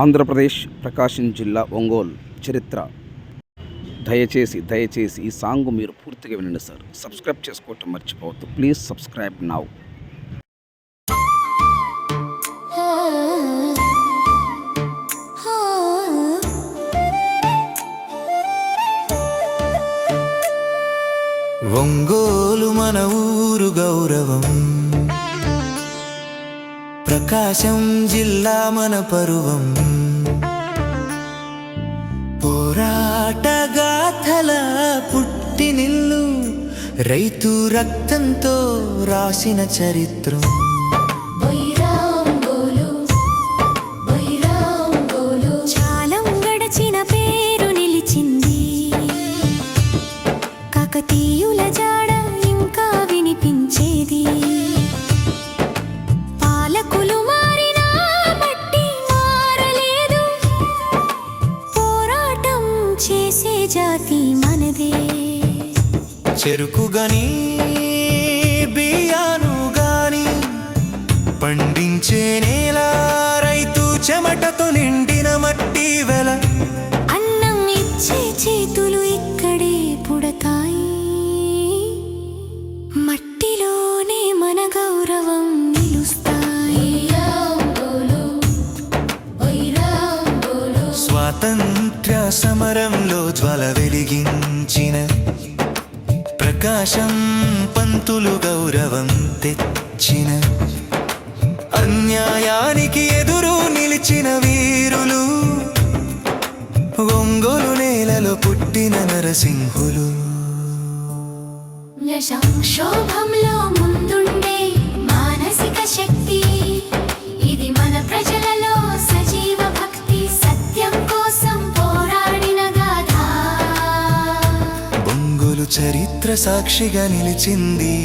ఆంధ్రప్రదేశ్ ప్రకాశం జిల్లా ఒంగోలు చరిత్ర. దయచేసి దయచేసి ఈ సాంగ్ మీరు పూర్తిగా వినండి సార్. సబ్స్క్రైబ్ చేసుకోవటం మర్చిపోవద్దు. Please subscribe now. ఒంగోలు మన ఊరు గౌరవం. ప్రకాశం జిల్లా మన పరువం. పోరాటగాథల పుట్టినిల్లు రైతు రక్తంతో రాసిన చరిత్రం. చెరుకు గని బియ్యాను గాని పండించే నేల రైతు చెమటతో నిండిన మట్టి వెల. అన్నం ఇచ్చే చేతులు ఇక్కడే పుడతాయి. మట్టిలోనే మన గౌరవం నిలుస్తాయి. స్వాతంత్ర్య సమరంలో జ్వల వెలిగించిన ప్రకాశం పంతులు గౌరవం తెచ్చిన అన్యాయానికి ఎదురు నిలిచిన వీరులు ఒంగోలు నేలలో పుట్టిన నరసింహులు. శోభంలో చరిత్ర సాక్షిగా నిలిచింది.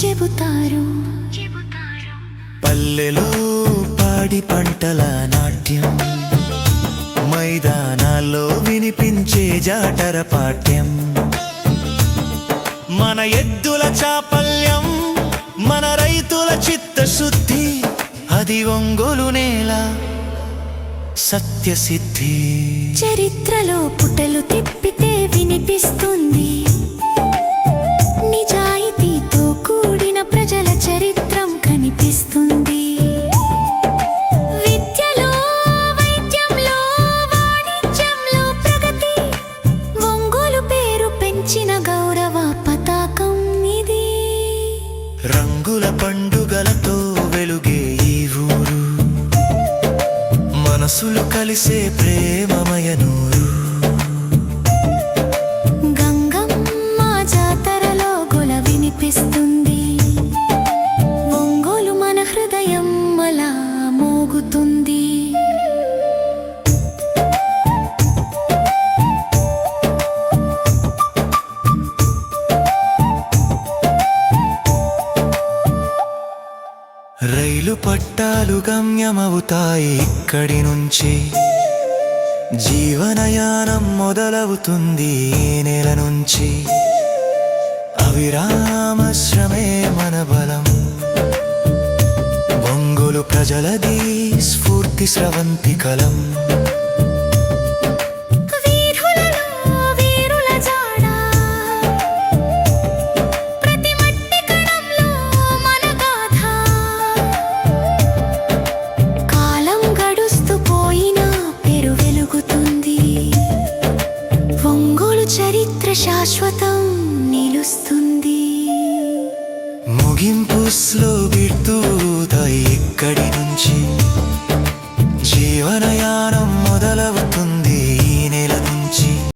చెబుతారు. పల్లెలు పాడి పంటల నాట్యం మైదానాల్లో వినిపించే జాటర పాఠ్యం. మన ఎద్దుల చాపల్యం మన రైతుల చిత్తశుద్ధి అది ఒంగోలు నేల సత్యసిద్ధి. చరిత్రలో పుటలు తిప్పితే వినిపిస్తుంది రంగుల పండుగలతో వెలుగే ఈ ఊరు. మనసులు కలిసే ప్రేమమయ నూరు. గంగమ్మ జాతరలో గుల వినిపిస్తుంది. ఒంగోలు మన హృదయం మలా మోగుతుంది. ఇరు పట్టాలు గమ్యమవుతాయి ఇక్కడి నుంచి. జీవనయానం మొదలవుతుంది ఈ నెల నుంచి. అవిరామ శ్రమే మన బలం. బొంగులు ప్రజలది స్ఫూర్తి స్రవంతి కలం. ముగింపు స్లో బిడ్తూతాయి ఇక్కడి నుంచి. జీవనయానం మొదలవుతుంది.